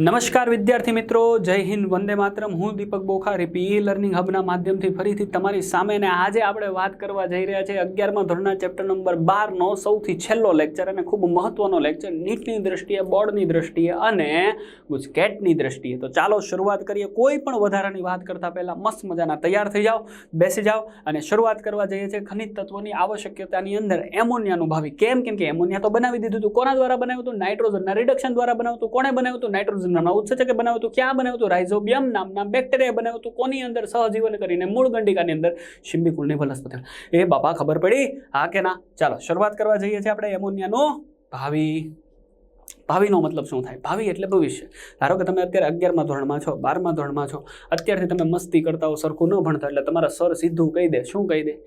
નમસ્કાર વિદ્યાર્થી મિત્રો, જય હિન્દ, વંદે માતરમ. હું દીપક બોખારી પીઈ લર્નિંગ હબના માધ્યમથી ફરીથી તમારી સામે અને આજે આપણે વાત કરવા જઈ રહ્યા છે અગિયારમાં ધોરણના ચેપ્ટર નંબર બારનો, સૌથી છેલ્લો લેક્ચર અને ખૂબ મહત્વનો લેક્ચર, નીટની દ્રષ્ટિએ, બોર્ડની દ્રષ્ટિએ અને ગુજકેટની દ્રષ્ટિએ. તો ચાલો શરૂઆત કરીએ. કોઈ પણ વધારાની વાત કરતાં પહેલાં મસ્ત મજાના તૈયાર થઈ જાઓ, બેસી જાઓ અને શરૂઆત કરવા જઈએ છીએ ખનિજ તત્વોની આવશ્યકતાની અંદર. એમોનિયાનું ભાવિ. કેમ? કેમ કે એમોનિયા તો બનાવી દીધું હતું. કોના દ્વારા બનાવ્યું હતું? નાઇટ્રોજનના રિડક્શન દ્વારા બનાવ્યું હતું. કોણે બનાવ્યું હતું? નાઇટ્રોજન નામના ઉત્સેચકે બનાવ્યું હતું? ક્યાં બનાવ્યું હતું? રાઇઝોબિયમ નામના બેક્ટેરિયા બનાવ્યું હતું? કોની અંદર? સહજીવન કરીને મૂળ ગંડિકાની અંદર શિંબીકુળની વનસ્પતિ. એ બાપા ખબર પડી? હા કે ના? ચાલો, શરૂઆત કરવા જઈએ છીએ આપણે એમોનિયાનો ભાવિ. ભાવિનો મતલબ શું થાય? ભાવિ એટલે ભવિષ્ય. ધારો કે તમે અત્યારે અગિયારમાં ધોરણમાં છો, બારમા ધોરણમાં છો. અત્યારથી તમે મસ્તી કરતા હો, સરખું ન ભણતા એટલે તમારા સર સીધું કહી દે. શું કહી દે?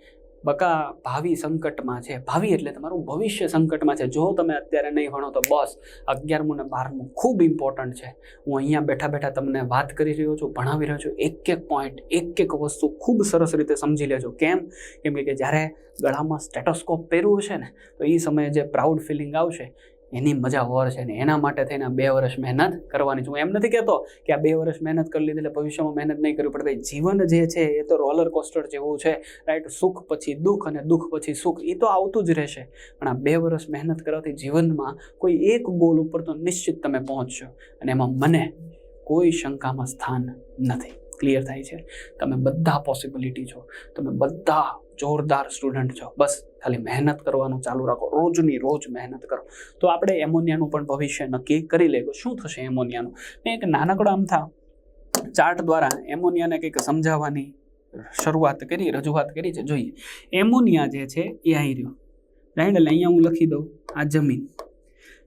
બકા, ભાવિ સંકટમાં છે. ભાવિ એટલે તમારું ભવિષ્ય સંકટમાં છે. જો તમે અત્યારે નહીં ભણો તો બસ, અગિયારમું ને બારમું ખૂબ ઇમ્પોર્ટન્ટ છે. હું અહીંયા બેઠા બેઠા તમને વાત કરી રહ્યો છું, ભણાવી રહ્યો છું. એક એક પોઈન્ટ એક એક વસ્તુ ખૂબ સરસ રીતે સમજી લેજો. કેમ? કેમ કે જ્યારે ગળામાં સ્ટેટોસ્કોપ પહેરવું છે ને, તો એ સમયે જે પ્રાઉડ ફિલિંગ આવશે એની મજા ઓર છે ને એના માટે થઈને બે વર્ષ મહેનત કરવાની છે. હું એમ નથી કહેતો કે આ બે વર્ષ મહેનત કરી લીધી એટલે ભવિષ્યમાં મહેનત નહીં કરવી પડે. જીવન જે છે એ તો રોલર કોસ્ટર જેવું છે રાઈટ સુખ પછી દુઃખ અને દુઃખ પછી સુખ એ તો આવતું જ રહેશે. પણ આ બે વર્ષ મહેનત કરવાથી જીવનમાં કોઈ એક ગોલ ઉપર તો નિશ્ચિત તમે પહોંચશો અને એમાં મને કોઈ શંકામાં સ્થાન નથી. ક્લિયર થાય છે? તમે બધા પોસિબિલિટી છો. તમે બધા જોરદાર સ્ટુડન્ટ છો. બસ ખાલી મહેનત કરવાનું ચાલુ રાખો, રોજની રોજ મહેનત કરો. તો આપણે એમોનિયાનું પણ ભવિષ્ય નક્કી કરી લેવું. શું થશે એમોનિયાનું? મેં એક નાનકડો આમથા ચાર્ટ દ્વારા એમોનિયાને કંઈક સમજાવવાની શરૂઆત કરી, રજૂઆત કરી છે. જોઈએ. એમોનિયા જે છે એ આવી રહ્યો. રાઈટ એટલે અહીંયા હું લખી દઉં. આ જમીન.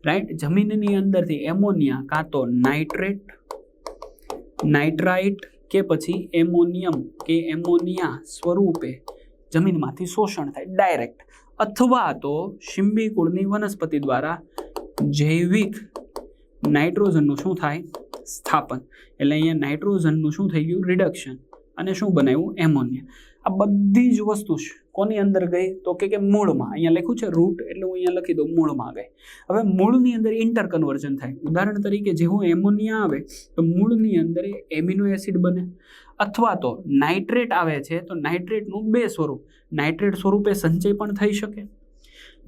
રાઈટ જમીનની અંદરથી એમોનિયા કાં તો નાઇટ્રેટ, નાઇટ્રાઇટ કે પછી એમોનિયમ કે એમોનિયા સ્વરૂપે જમીનમાંથી શોષણ થાય ડાયરેક્ટ અથવા તો શિંબી કુળની વનસ્પતિ દ્વારા જૈવિક નાઇટ્રોજનનું શું થાય? સ્થાપન. એટલે અહીંયા નાઇટ્રોજનનું શું થઈ ગયું? રિડક્શન અને શું બનાવ્યું? એમોનિયા આ બધી જ વસ્તુ કોની અંદર ગઈ? તો કે કે મૂળમાં. અહીંયા લખ્યું છે રૂટ એટલે હું અહીંયા લખી દઉં મૂળમાં ગઈ. હવે મૂળની અંદર ઇન્ટર કન્વર્ઝન થાય. ઉદાહરણ તરીકે જેવું એમોનિયા આવે, તો મૂળની અંદર એમિનો એસિડ બને. અથવા તો નાઇટ્રેટ આવે છે, તો નાઇટ્રેટનું બે સ્વરૂપ. નાઇટ્રેટ સ્વરૂપે સંચય પણ થઈ શકે.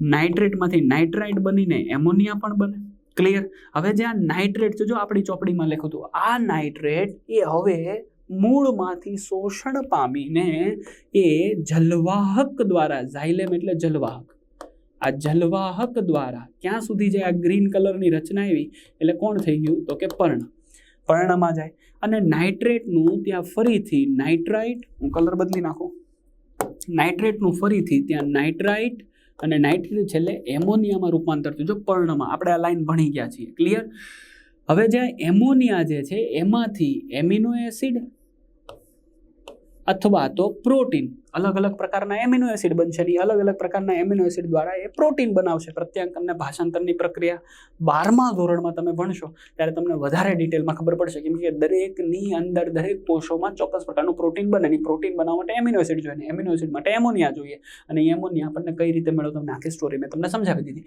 નાઇટ્રેટમાંથી નાઇટ્રાઇટ બનીને એમોનિયા પણ બને. ક્લિયર હવે જે આ નાઇટ્રેટ છે, જો આપણી ચોપડીમાં લખ્યું હતું આ નાઇટ્રેટ એ હવે મૂળમાંથી શોષણ પામીને એ જલવાહક દ્વારા ઝાઇલેમ એટલે જલવાહક. આ જલવાહક દ્વારા ક્યાં સુધી જે આ ગ્રીન કલરની રચના આવી? એટલે કોણ થઈ ગયું? તો કે પર્ણ. પર્ણમાં જાય. અને નાઇટ્રેટનું ત્યાં ફરીથી નાઇટ્રાઇટ, હું કલર બદલી નાખું. નાઇટ્રેટનું ફરીથી ત્યાં નાઇટ્રાઇટ અને નાઇટ્રેટ છેલ્લે એમોનિયામાં રૂપાંતર થયું. જો પર્ણમાં, આપણે આ લાઈન ભણી ગયા છીએ. ક્લિયર હવે જે એમોનિયા જે છે, એમાંથી એમિનો એસિડ અથવા તો પ્રોટીન. અલગ અલગ પ્રકારના એમિનો એસિડ બનશે એ અલગ અલગ પ્રકારના એમિનો એસિડ દ્વારા એ પ્રોટીન બનાવશે. પ્રત્યાંકનને ભાષાંતરની પ્રક્રિયા બારમા ધોરણમાં તમે ભણશો, ત્યારે તમને વધારે ડિટેલમાં ખબર પડશે. કેમ કે દરેકની અંદર દરેક કોષોમાં ચોક્કસ પ્રકારનું પ્રોટીન બને એની પ્રોટીન બનાવવા માટે એમિનો એસિડ જોઈએ એમિનો એસિડ માટે એમોનિયા જોઈએ. અને એમોનિયા આપણને કઈ રીતે મેળવો તમને આખી સ્ટોરી મેં તમને સમજાવી દીધી.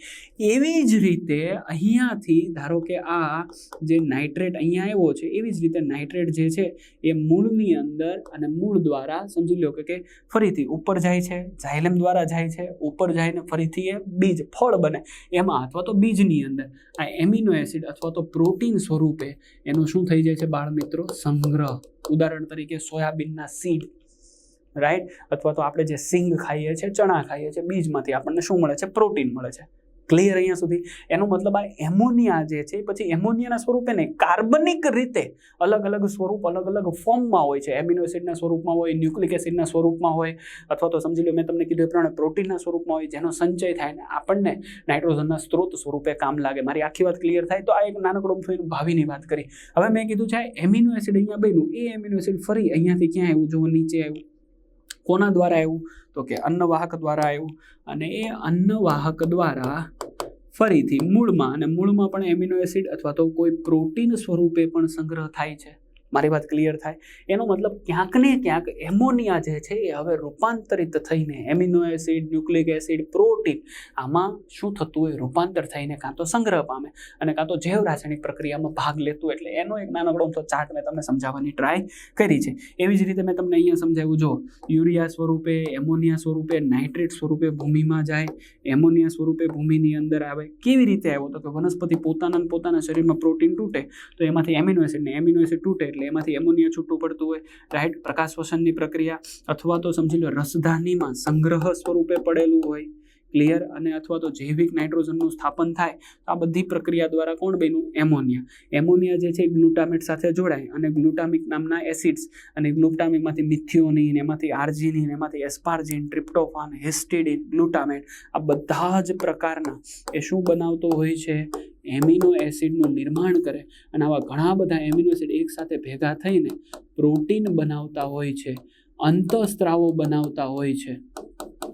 એવી જ રીતે અહીંયાથી ધારો કે આ જે નાઇટ્રેટ અહીંયા આવ્યો છે, એવી જ રીતે નાઇટ્રેટ જે છે એ મૂળની અંદર અને મૂળ દ્વારા સમજી લો કે ફરીથી ઉપર જાય છે ઝાયલેમ દ્વારા જાય છે, ઉપર જઈને ફરીથી એ બીજ, ફળ બને. એમાં અથવા તો બીજની અંદર આ એમિનો એસિડ અથવા તો પ્રોટીન સ્વરૂપે એનું શું થઈ જાય છે બાળ મિત્રો? સંગ્રહ. ઉદાહરણ તરીકે સોયાબીનના સીડ રાઈટ અથવા તો આપણે જે સિંગ ખાઈએ છીએ, ચણા ખાઈએ છીએ, બીજમાંથી આપણને શું મળે છે? પ્રોટીન મળે છે. ક્લિયર અહીંયા સુધી. એનો મતલબ આ એમોનિયા જે છે પછી એમોનિયાના સ્વરૂપે ને કાર્બનિક રીતે અલગ અલગ સ્વરૂપ, અલગ અલગ ફોર્મમાં હોય છે. એમિનો એસિડના સ્વરૂપમાં હોય ન્યુક્લિક એસિડના સ્વરૂપમાં હોય, અથવા તો સમજી લો મેં તમને કીધું એ પ્રમાણે પ્રોટીનના સ્વરૂપમાં હોય, જેનો સંચય થાય ને આપણને નાઇટ્રોજનના સ્ત્રોત સ્વરૂપે કામ લાગે. મારી આખી વાત ક્લિયર થાય? તો આ એક નાનકડો હું ભાવિની વાત કરી. હવે મેં કીધું છે એમિનો એસિડ અહીંયા બન્યું. એ એમિનો એસિડ ફરી અહીંયાથી ક્યાં આવ્યું? જો નીચે આવ્યું. કોના દ્વારા આવ્યું? તો કે અન્નવાહક દ્વારા આવ્યું. અને એ અન્નવાહક દ્વારા ફરીથી મૂળમાં અને મૂળમાં પણ એમિનો એસિડ અથવા તો કોઈ પ્રોટીન સ્વરૂપે પણ સંગ્રહ થાય છે. મારી વાત ક્લિયર થાય. એનો મતલબ ક્યાંક ને ક્યાંક એમોનિયા જે છે એ હવે રૂપાંતરિત થઈને amino acid nucleic acid protein આમાં શું થતું હોય? રૂપાંતર થઈને કાં તો સંગ્રહ પામે અને કાં તો જૈવ રાસાયણિક પ્રક્રિયામાં ભાગ લેતું એટલે એનો એક નાનકડો તો ચાર્ટ મેં તમને સમજાવવાની ટ્રાય કરી છે. એવી જ રીતે મેં તમને અહીંયા સમજાવ્યું, જો યુરિયા સ્વરૂપે એમોનિયા સ્વરૂપે નાઇટ્રેટ સ્વરૂપે ભૂમિમાં જાય એમોનિયા સ્વરૂપે ભૂમિની અંદર આવે, કેવી રીતે આવ્યો? તો કે વનસ્પતિ પોતાના પોતાના શરીરમાં પ્રોટીન તૂટે, તો એમાંથી એમિનો એસિડ ને એમિનો એસિડ તૂટે એટલે એમાંથી એમોનિયા છૂટું પડતું હોય, રાઈટ? પ્રકાશ શ્વસનની પ્રક્રિયા અથવા તો સમજી લો, રસધાનીમાં સંગ્રહ સ્વરૂપે પડેલું હોય ક્લિયર અને અથવા તો જૈવિક નાઇટ્રોજનનું સ્થાપન થાય, તો આ બધી પ્રક્રિયા દ્વારા કોણ બન્યું? એમોનિયા. એમોનિયા જે છે ગ્લુટામેટ સાથે જોડાય અને ગ્લુટામિક નામના એસિડ્સ અને ગ્લુટામિકમાંથી મિથિયોનિન, એમાંથી આર્જિનિન, એમાંથી એસ્પાર્જિન, ટ્રિપ્ટોફાન, હેસ્ટિડિન, ગ્લુટામેટ, આ બધા જ પ્રકારના એ શું બનાવતો હોય છે? એમિનો એસિડનું નિર્માણ કરે અને આવા ઘણા બધા એમિનો એસિડ એકસાથે ભેગા થઈને પ્રોટીન બનાવતા હોય છે, અંતઃસ્ત્રાવો બનાવતા હોય છે.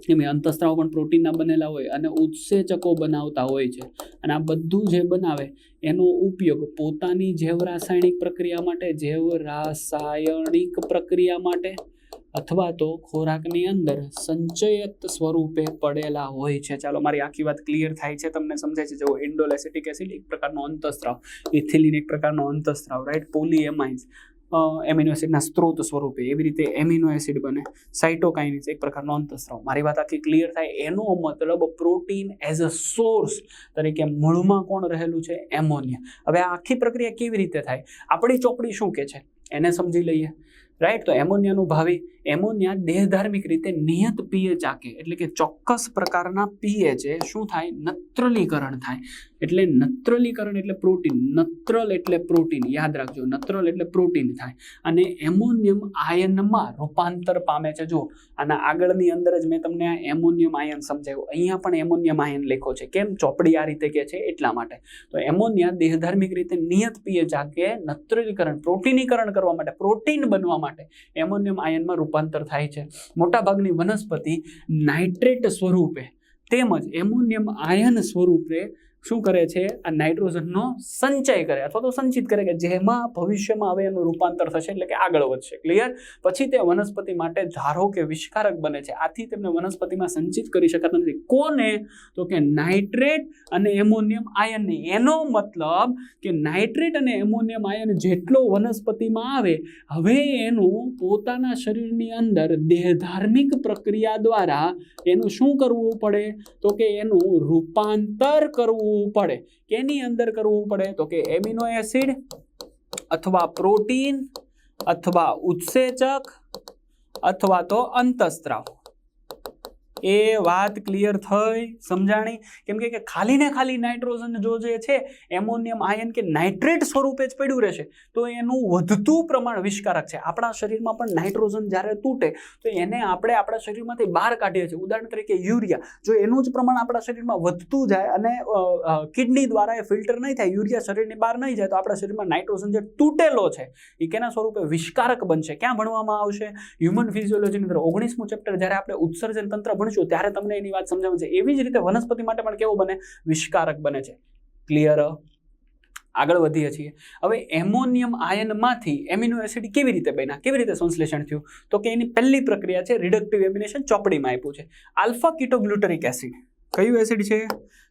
એમ અંતસ્ત્રાવ પણ પ્રોટીનના બનેલા હોય અને ઉત્સેચકો બનાવતા હોય છે. અને આ બધું જે બનાવે એનો ઉપયોગ પોતાની જૈવ રાસાયણિક પ્રક્રિયા માટે, જૈવ રાસાયણિક પ્રક્રિયા માટે અથવા તો ખોરાકની અંદર સંચયત સ્વરૂપે પડેલા હોય છે. ચાલો, મારી આખી વાત ક્લિયર થાય છે, તમને સમજાય છે. જો એન્ડોલેસિટિક એસિડ એક પ્રકારનો અંતસ્ત્રાવ, ઇથિલિન એક પ્રકારનો અંતસ્ત્રાવ રાઈટ પોલીએમાઇન્સ. એમિનો એસિડના સ્ત્રોત સ્વરૂપે એવી રીતે એમિનો એસિડ બને. સાઇટોકાઇનિસ એક પ્રકારનો અંતઃસ્ત્રાવ મારી વાત આખી ક્લિયર થાય. એનો મતલબ પ્રોટીન એઝ અ સોર્સ તરીકે મૂળમાં કોણ રહેલું છે? એમોનિયા હવે આ આખી પ્રક્રિયા કેવી રીતે થાય? આપણી ચોપડી શું કે છે? એને સમજી લઈએ. રાઈટ તો એમોનિયાનું ભાવિ એમોનિયા દેહધાર્મિક રીતે નિયત પીએચ ચાકે એટલે કે ચોક્કસ પ્રકારના પીએચે શું થાય? નત્રલીકરણ થાય. એટલે નત્રલીકરણ એટલે પ્રોટીન. નત્રલ એટલે પ્રોટીન. યાદ રાખજો, નત્રલ એટલે પ્રોટીન થાય. અને એમોનિયમ આયનમાં રૂપાંતર પામે છે. જો આના આગળની અંદર જ મેં તમને આ એમોનિયમ આયન સમજાવ્યું. અહીંયા પણ એમોનિયમ આયન લખ્યો છે. કેમ? ચોપડી આ રીતે કે છે એટલા માટે. તો એમોનિયા દેહધાર્મિક રીતે નિયત પીએચ આકે નત્રલીકરણ, પ્રોટીનીકરણ કરવા માટે, પ્રોટીન બનવા માટે એમોનિયમ આયનમાં રૂપાંતર થાય છે. મોટાભાગની વનસ્પતિ નાઇટ્રેટ સ્વરૂપે તેમજ એમોનિયમ આયન સ્વરૂપે શું કરે છે? આ નાઇટ્રોજનનો સંચય કરે અથવા તો સંચિત કરે કે જેમાં ભવિષ્યમાં હવે એનું રૂપાંતર થશે એટલે કે આગળ વધશે. ક્લિયર પછી તે વનસ્પતિ માટે ધારો કે વિષકારક બને છે. આથી તેમને વનસ્પતિમાં સંચિત કરી શકાતા નથી. કોને? તો કે નાઇટ્રેટ અને એમોનિયમ આયનને. એનો મતલબ કે નાઇટ્રેટ અને એમોનિયમ આયન જેટલો વનસ્પતિમાં આવે, હવે એનું પોતાના શરીરની અંદર દેહધાર્મિક પ્રક્રિયા દ્વારા એનું શું કરવું પડે? તો કે એનું રૂપાંતર કરવું પડે. કેની અંદર કરવું પડે? તો કે એમિનો એસિડ અથવા પ્રોટીન અથવા ઉત્સેચક અથવા તો અંતઃસ્ત્રાવ. એ વાત ક્લિયર થઈ, સમજાણી? કેમ કે ખાલી ને ખાલી નાઇટ્રોજન જો જે છે, એમોનિયમ આયન કે નાઇટ્રેટ સ્વરૂપે જ પડ્યું રહેશે, તો એનું વધતું પ્રમાણ વિષકારક છે. આપણા શરીરમાં પણ નાઇટ્રોજન જ્યારે તૂટે, તો એને આપણે આપણા શરીરમાંથી બહાર કાઢીએ છીએ. ઉદાહરણ તરીકે યુરિયા. જો એનું જ પ્રમાણ આપણા શરીરમાં વધતું જાય અને કિડની દ્વારા એ ફિલ્ટર નહીં થાય, યુરિયા શરીરની બહાર નહીં જાય, તો આપણા શરીરમાં નાઇટ્રોજન જે તૂટેલો છે, એ કેના સ્વરૂપે વિષકારક બનશે? ક્યાં ભણવામાં આવશે? હ્યુમન ફિઝિયોલોજીની અંદર ઓગણીસમું ચેપ્ટર જ્યારે આપણે ઉત્સર્જન તંત્ર ભણશું ત્યારે તમને એની વાત સમજાવશે. એવી જ રીતે વનસ્પતિ માટે પણ કેવો બને? વિષકારક બને છે. ક્લિયર આગળ વધીએ છીએ. હવે એમોનિયમ આયનમાંથી એમિનો એસિડ કેવી રીતે બન્યા? કેવી રીતે સંશ્લેષણ થયું? તો કે એની પહેલી પ્રક્રિયા છે રિડક્ટિવ એમિનેશન ચોપડીમાં આપ્યું છે. Alpha ketoglutaric acid. કયું એસિડ છે?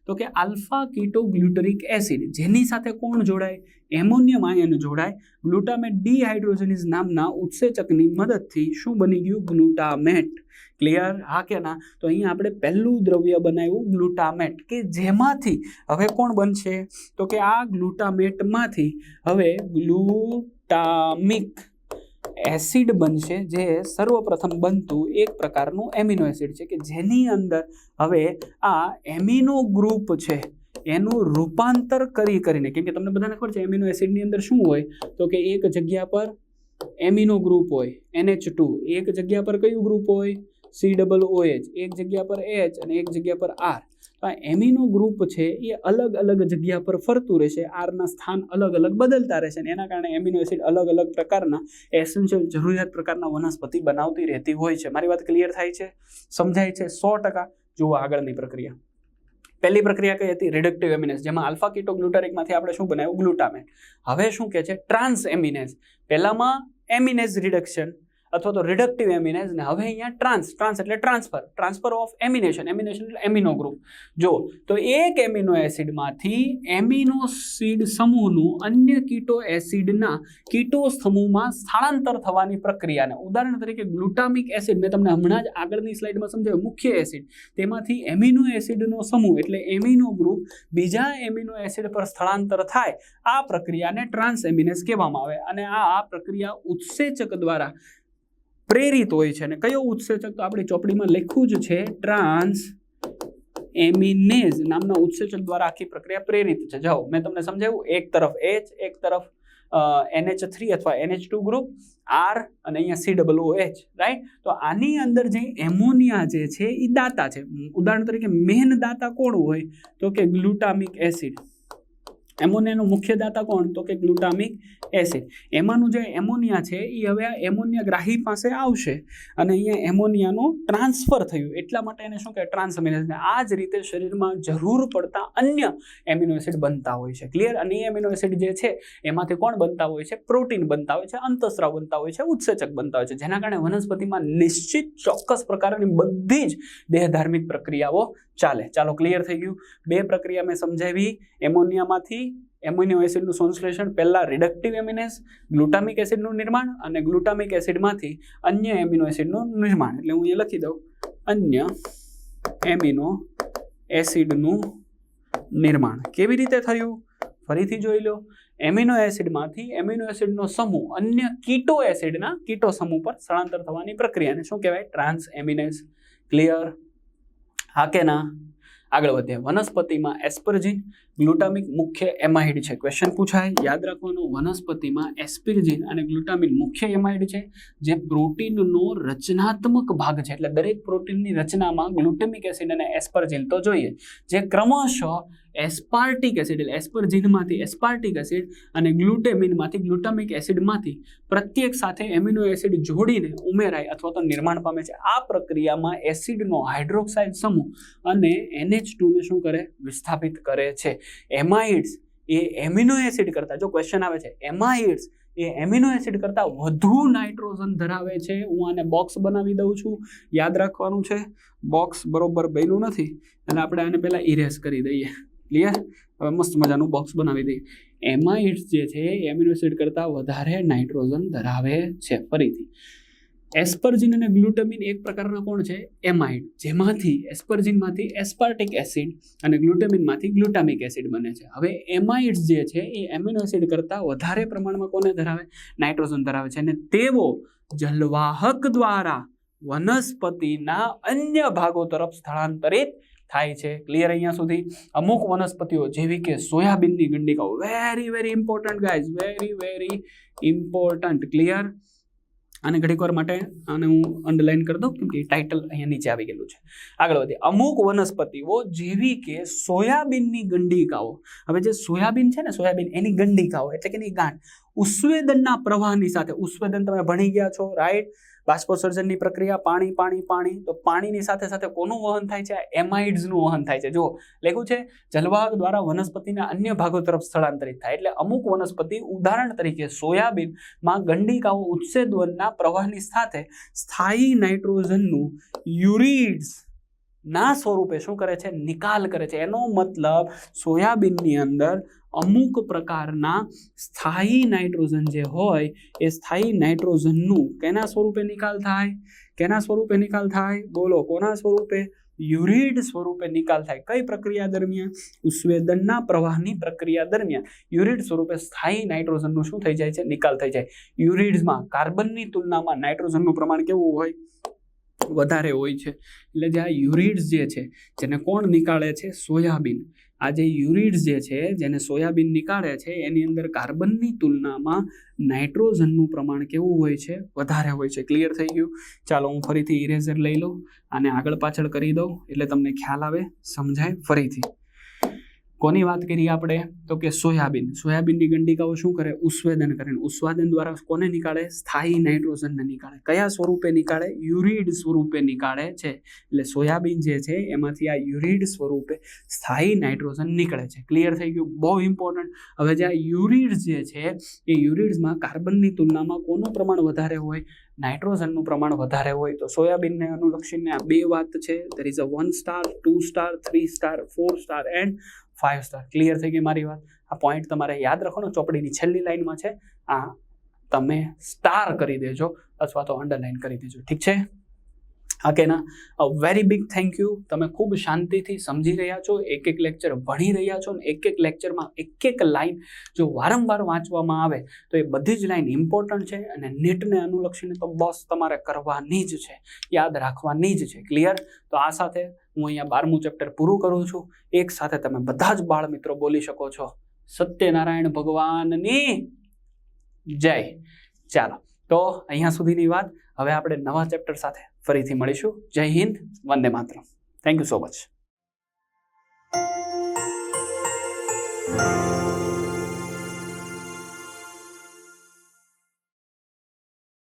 તો કે આલ્ફા કીટોગ્લુટરિક એસિડ. જેની સાથે કોણ જોડાય? એમોનિયમ આયન જોડાય. ગ્લુટામેટ ડીહાઇડ્રોજનિઝ નામના ઉત્સેચકની મદદથી શું બની ગયું? ગ્લુટામેટ. ક્લિયર? હા કે ના? તો અહીંયા આપણે પહેલું દ્રવ્ય બનાવ્યું ગ્લુટામેટ, કે જેમાંથી હવે કોણ બનશે? તો કે આ ગ્લુટામેટમાંથી હવે ગ્લુટામિક એસિડ બનશે, જે સર્વપ્રથમ બનતું એક પ્રકારનું એમિનો એસિડ છે, કે જેની અંદર હવે આ એમિનો ગ્રુપ છે, એનું રૂપાંતર કરી કરીને, કેમ કે તમને બધાને ખબર છે, એમિનો એસિડની અંદર શું હોય? તો કે એક જગ્યા પર એમિનો ગ્રુપ હોય, એનએચ ટુ, એક જગ્યા પર કયું ગ્રુપ હોય? સી ડબલ ઓએચ એક જગ્યા પર એચ અને એક જગ્યા પર આર તો આ એમિનો ગ્રુપ છે, એ અલગ અલગ જગ્યા પર ફરતું રહેશે. આરના સ્થાન અલગ અલગ બદલતા રહેશે અને એના કારણે એમિનો એસિડ અલગ અલગ પ્રકારના એસેન્શિયલ જરૂરિયાત પ્રકારના વનસ્પતિ બનાવતી રહેતી હોય છે. મારી વાત ક્લિયર થાય છે? સમજાય છે? સો ટકા? જુઓ આગળની પ્રક્રિયા. પહેલી પ્રક્રિયા કઈ હતી? રિડક્ટિવ એમિનેસ જેમાં આલ્ફા કીટો ગ્લુટારિકમાંથી આપણે શું બનાવ્યું? ગ્લુટામેટ. હવે શું કહે છે? ટ્રાન્સ એમિનેસ પહેલામાં એમિનેઝ રિડક્શન અથવા તો રિડક્ટિવ એમિનેઝ ને હવે અહીંયા ટ્રાન્સ ટ્રાન્સ એટલે transfer transfer of amination amination એટલે એમિનો ગ્રુપ જો તો એક એમિનો એસિડમાંથી એમિનો સીડ સમૂહનું અન્ય કીટો એસિડના કીટો સમૂહમાં સ્થળાંતર થવાની પ્રક્રિયાને, ઉદાહરણ તરીકે ગ્લુટામિક એસિડ મેં તમને હમણાં જ આગળની સ્લાઇડમાં સમજાવ્યું, મુખ્ય એસિડ તેમાંથી એમિનો એસિડનો સમૂહ એટલે એમિનો ગ્રુપ બીજા એમિનો એસિડ પર સ્થળાંતર થાય, આ પ્રક્રિયાને ટ્રાન્સ એમિનેસ કહેવામાં આવે. અને આ આ પ્રક્રિયા ઉત્સેચક દ્વારા પ્રેરિત હોય છે. અને કયો ઉત્સેચક તો આપણી ચોપડીમાં લખ્યું જ છે, ટ્રાન્સ એમિનેઝ નામના ઉત્સેચક દ્વારા આખી પ્રક્રિયા પ્રેરિત છે. જાઓ, મેં તમને સમજાવ્યું, એક તરફ એચ એક તરફ એનએચ થ્રી અથવા એનએચ ટુ ગ્રુપ આર અને અહીંયા C double O H right તો આની અંદર જે એમોનિયા જે છે એ દાતા છે. ઉદાહરણ તરીકે મેન દાતા કોણ હોય? તો કે ગ્લુટામિક એસિડ. એમોનિયાનું મુખ્ય દાતા કોણ? તો કે ગ્લુટામિક એસિડ. એમાંનું જે એમોનિયા છે એ હવે આ એમોનિયા ગ્રાહી પાસે આવશે અને અહીંયા એમોનિયાનું ટ્રાન્સફર થયું. એટલા માટે એને શું કહે ટ્રાન્સમિનેશન આ જ રીતે શરીરમાં જરૂર પડતા અન્ય એમિનો એસિડ બનતા હોય છે. ક્લિયર? અને એ એમિનો એસિડ જે છે, એમાંથી કોણ બનતા હોય છે? પ્રોટીન બનતા હોય છે અંતસ્રાવ બનતા હોય છે, ઉત્સેચક બનતા હોય છે. જેના કારણે વનસ્પતિમાં નિશ્ચિત ચોક્કસ પ્રકારની બધી જ દેહધાર્મિક પ્રક્રિયાઓ ચાલે. ચાલો ક્લિયર થઈ ગયું. બે પ્રક્રિયા મેં સમજાવી. એમોનિયામાંથી એમિનો એસિડનું સંશ્લેષણ, પહેલાં રિડક્ટિવ એમિનેસ ગ્લુટામિક એસિડનું નિર્માણ અને ગ્લુટામિક એસિડમાંથી અન્ય એમિનો એસિડનું નિર્માણ. એટલે હું અહીંયા લખી દઉં. અન્ય એમિનો એસિડનું નિર્માણ. કેવી રીતે થયું? ફરીથી જોઈ લો. એમિનો એસિડમાંથી એમિનો એસિડનો સમૂહ અન્ય કીટો એસિડના કીટો સમૂહ પર સ્થળાંતર થવાની પ્રક્રિયાને શું કહેવાય? ટ્રાન્સ એમિનેસ ક્લિયર હા કે ના આગળ વધીએ વનસ્પતિમાં એસ્પરજીન, ગ્લુટામિક મુખ્ય એમાઇડ છે. ક્વેશ્ચન પૂછાય. યાદ રાખવાનું, વનસ્પતિમાં એસ્પિરજીન અને ગ્લુટામિન મુખ્ય એમાઇડ છે, જે પ્રોટીનનો રચનાત્મક ભાગ છે. એટલે દરેક પ્રોટીનની રચનામાં ગ્લુટેમિક એસિડ અને એસ્પરજીન તો જોઈએ. જે ક્રમશઃ એસ્પાર્ટિક એસિડ, એટલે એસ્પરજીનમાંથી એસ્પાર્ટિક એસિડ અને ગ્લુટેમિનમાંથી ગ્લુટામિક એસિડમાંથી પ્રત્યેક સાથે એમિનો એસિડ જોડીને ઉમેરાય અથવા તો નિર્માણ પામે છે. આ પ્રક્રિયામાં એસિડનો હાઇડ્રોક્સાઇડ સમૂહ અને એનએચ ટુને શું કરે? વિસ્થાપિત કરે છે. એમાઇડ્સ એ એમિનો એસિડ કરતાં, જો ક્વેશ્ચન આવે છે, એમાઇડ્સ એ એમિનો એસિડ કરતાં વધુ નાઇટ્રોજન ધરાવે છે. હું આને બોક્સ બનાવી દઉં છું. યાદ રાખવાનું છે. બોક્સ બરોબર બન્યું નથી. અને આપણે આને પહેલાં ઇરેઝ કરી દઈએ. ક્લિયર હવે મસ્ત મજાનું બોક્સ બનાવી દઈએ. એમાઇડ્સ જે છે એમિનો એસિડ કરતાં વધારે નાઇટ્રોજન ધરાવે છે ફરીથી. એસ્પર્જિન અને ગ્લુટામિન એક પ્રકારના કોણ છે? એમાઇડ જેમાંથી એસ્પર્જિનમાંથી એસ્પાર્ટિક એસિડ અને ગ્લુટામિનમાંથી ગ્લુટામિક એસિડ બને છે. હવે એમાઇડ્સ જે છે, એ એમિનો એસિડ કરતાં વધારે પ્રમાણમાં કોને ધરાવે? નાઇટ્રોજન ધરાવે છે. અને તેઓ જલવાહક દ્વારા વનસ્પતિના અન્ય ભાગો તરફ સ્થળાંતરિત થાય છે. ક્લિયર અહીંયા સુધી? અમુક વનસ્પતિઓ, જેવી કે સોયાબીનની ગંડિકાઓ. Very very important guys very very important clear અને ઘડીક વાર માટે આને હું અંડરલાઈન કરી દઉં, કેમ કે ટાઇટલ અહીંયા નીચે આવી ગયેલું છે. આગળ વધીએ. અમુક વનસ્પતિઓ, જેવી કે સોયાબીનની ગંડિકાઓ. હવે જે સોયાબીન છે ને, સોયાબીન એની ગંડિકાઓ, એટલે કે એની ગાંઠ. ઉસ્વેદનના પ્રવાહની સાથે. ઉસ્વેદન તમે ભણી ગયા છો રાઈટ બાષ્પોસર્જનની પ્રક્રિયા, પાણી પાણી પાણી. તો પાણીની સાથે સાથે કોનું વહન થાય છે? એમાઇડ્સનું વહન થાય છે. જો લખ્યું છે, જલવાહક દ્વારા વનસ્પતિના અન્ય ભાગો તરફ સ્થળાંતરિત થાય. એટલે અમુક વનસ્પતિ, ઉદાહરણ તરીકે સોયાબીનમાં ગંડિકાઓ ઉત્સેદવનના પ્રવાહની સાથે સ્થાયી નાઇટ્રોજનનું યુરિડ્સ ના સ્વરૂપે શું કરે છે? નિકાલ કરે છે. એનો મતલબ, સોયાબીનની અંદર અમુક પ્રકારના સ્થાયી નાઇટ્રોજન જે હોય, એ સ્થાયી નાઇટ્રોજનનું કેના સ્વરૂપે નિકાલ થાય? કેના સ્વરૂપે નિકાલ થાય? બોલો, કોના સ્વરૂપે? યુરિડ સ્વરૂપે નિકાલ થાય. કઈ પ્રક્રિયા દરમિયાન? ઉસ્વેદનના પ્રવાહની પ્રક્રિયા દરમિયાન. યુરિડ સ્વરૂપે સ્થાયી નાઇટ્રોજનનું શું થઈ જાય છે? નિકાલ થઈ જાય. યુરિડ્સમાં કાર્બનની તુલનામાં નાઇટ્રોજનનું પ્રમાણ કેવું હોય? વધારે હોય છે. એટલે જે આ યુરિડ્સ જે છે, જેને કોણ નીકાળે છે? સોયાબીન. આ જે યુરિડ્સ જે છે, જેને સોયાબીન નીકાળે છે, એની અંદર કાર્બનની તુલનામાં નાઇટ્રોજનનું પ્રમાણ કેવું હોય છે? વધારે હોય છે. ક્લિયર થઈ ગયું? ચાલો હું ફરીથી ઇરેઝર લઈ લઉં અને આગળ પાછળ કરી દઉં, એટલે તમને ખ્યાલ આવે, સમજાય ફરીથી. કોની વાત કરીએ આપણે? તો કે સોયાબીન. સોયાબીનની ગંડિકાઓ શું કરે? ઉસ્વેદન કરે. ઉસ્વાદન દ્વારા કોને નીકાળે? સ્થાયી નાઇટ્રોજનને નીકાળે. કયા સ્વરૂપે નીકાળે? યુરિડ સ્વરૂપે નીકાળે છે. એટલે સોયાબીન જે છે, એમાંથી આ યુરિડ સ્વરૂપે સ્થાયી નાઇટ્રોજન નીકળે છે. ક્લિયર થઈ ગયું? બહુ ઇમ્પોર્ટન્ટ હવે જે આ યુરિડ જે છે, એ યુરિડ્સમાં કાર્બનની તુલનામાં કોનું પ્રમાણ વધારે હોય? નાઇટ્રોજનનું પ્રમાણ વધારે હોય. તો સોયાબીનને અનુલક્ષીને આ બે વાત છે. There is a one star two star three star four star and five star clear થઈ ગઈ મારી વાત? આ પોઈન્ટ તમારે યાદ રાખવાનો. ચોપડીની છેલ્લી લાઈનમાં છે. આ તમે સ્ટાર કરી દેજો અથવા તો અંડરલાઈન કરી દેજો. ઠીક છે? કે a very big thank you તમે ખૂબ શાંતિથી સમજી રહ્યા છો, એક એક લેક્ચર ભણી રહ્યા છો ને એક એક લેક્ચરમાં એક એક લાઈન જો વારંવાર વાંચવામાં આવે, તો એ બધી જ લાઈન ઇમ્પોર્ટન્ટ છે અને નેટને અનુલક્ષીને તો બસ તમારે કરવાની જ છે. યાદ રાખવાની જ છે. ક્લિયર તો આ સાથે હું અહીંયા બારમું ચેપ્ટર પૂરું કરું છું. એક સાથે તમે બધા જ બાળ મિત્રો બોલી શકો છો. સત્યનારાયણ ભગવાનની જય. ચાલો, તો અહીંયા સુધીની વાત. હવે આપણે નવા ચેપ્ટર સાથે ફરીથી મળીશું. જય હિન્દ વંદે માતરમ. Thank you so much